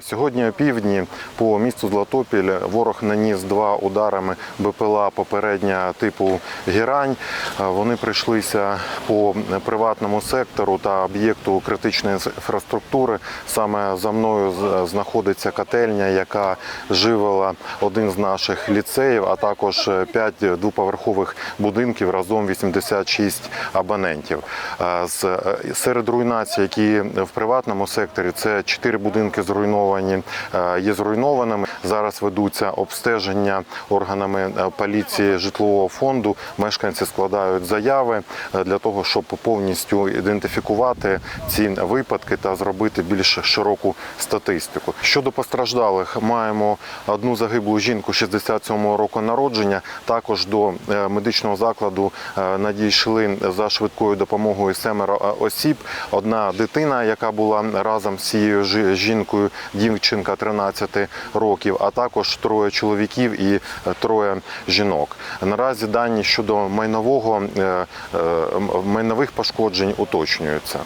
Сьогодні опівдні по місту Златопіль ворог наніс два ударами БПЛА попередня типу Герань. Вони прийшлися по приватному сектору та об'єкту критичної інфраструктури. Саме за мною знаходиться котельня, яка живила один з наших ліцеїв, а також п'ять двоповерхових будинків разом 86 абонентів. Е, е, Серед руйнацій, які в приватному секторі, це чотири будинки зруйновані, е, є зруйнованими. Зараз ведуться обстеження органами е, поліції житлового фонду. Мешканці складають заяви е, для того, щоб повністю ідентифікувати ці випадки та зробити більш широку статистику. Щодо постраждалих, маємо одну загиблу жінку 67-го року народження. Також до медичного закладу надійшли за швидкою допомогою семеро осіб. Одна дитина, яка була разом з цією жінкою, дівчинка 13 років, а також троє чоловіків і е, троє жінок. Наразі дані щодо майнового е, е, майнових пошкоджень уточнюються.